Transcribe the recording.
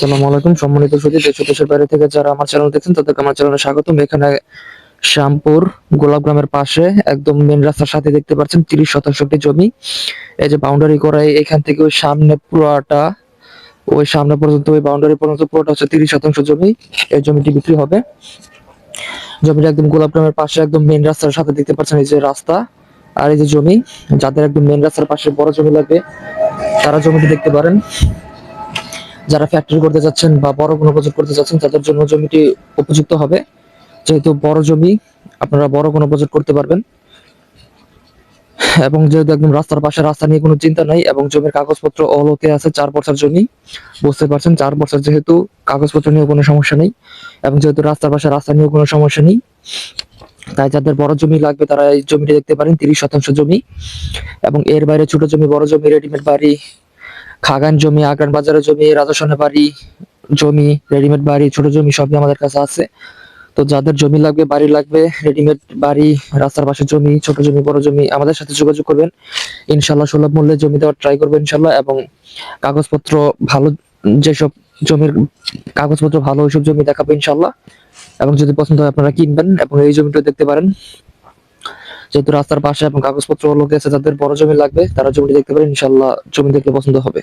আসসালামু আলাইকুম। সম্মানিত দেশ দেশের বাইরে থেকে যারা আমার চ্যানেল দেখছেন, তাদেরকে আমার চ্যানেলে স্বাগতম। এখানে শ্যামপুর গোলাপ গ্রামের পাশে একদম মেন রাস্তার সাথে দেখতে পাচ্ছেন তিরিশ শতাংশ একটি জমি। এই যে বাউন্ডারি করা এখান থেকে ওই সামনে পুরোটা, ওই সামনে পর্যন্ত, ওই বাউন্ডারি পর্যন্ত পুরোটা হচ্ছে তিরিশ শতাংশ জমি। এই জমিটি বিক্রি হবে। জমিটা একদম গোলাপ গ্রামের পাশে একদম মেন রাস্তার সাথে দেখতে পাচ্ছেন এই যে রাস্তা আর এই যে জমি। যাদের একদম মেন রাস্তার পাশে বড় জমি লাগবে, তারা জমিটি দেখতে পারেন। যারা ফ্যাক্টরি করতে যাচ্ছেন বা বড় কোনো প্রজেক্ট করতে যাচ্ছেন, তাদের জন্য জমিটি উপযুক্ত হবে। যেহেতু বড় জমি, আপনারা বড় কোনো প্রজেক্ট করতে পারবেন। এবং যেহেতু একদম রাস্তার পাশে রাস্তা নিয়ে কোনো চিন্তা নাই, এবং জমির কাগজপত্র অলকে আছে, চার বছর জমি, বুঝতে পারছেন? চার বছর যেহেতু কাগজপত্র নিয়ে কোনো সমস্যা নেই, এবং যেহেতু রাস্তার পাশে রাস্তা নিয়ে কোনো সমস্যা নেই, তাই যাদের বড় জমি লাগবে, তারা এই জমিটি দেখতে পারেন, তিরিশ শতাংশ জমি। এবং এর বাইরে ছোট জমি, বড় জমি রেডিমেড বাড়ি খাগান জমি, আগান বাজারের জমি রাজস্বনে বাড়ি, জমি রেডিমেড বাড়ি, ছোট জমি সবই আমাদের কাছে আছে। তো যাদের জমি লাগবে, বাড়ি লাগবে রেডিমেড বাড়ি, রাস্তার পাশে জমি, ছোট জমি, বড় জমি, আমাদের সাথে যোগাযোগ করবেন। ইনশাল্লাহ সুলভ মূল্যে জমি দেওয়ার ট্রাই করবেন ইনশাল্লাহ এবং কাগজপত্র ভালো যেসব জমির, কাগজপত্র ভালো ওইসব জমি দেখাবো ইনশাল্লাহ এবং যদি পছন্দ হয় আপনারা কিনবেন এবং এই জমিটা দেখতে পারেন। যেহেতু রাস্তার পাশে এবং কাগজপত্র লোক আছে, যাদের বড় জমি লাগবে, তারা জমিটি দেখতে পারেন ইনশাল্লাহ জমি দেখলে পছন্দ হবে।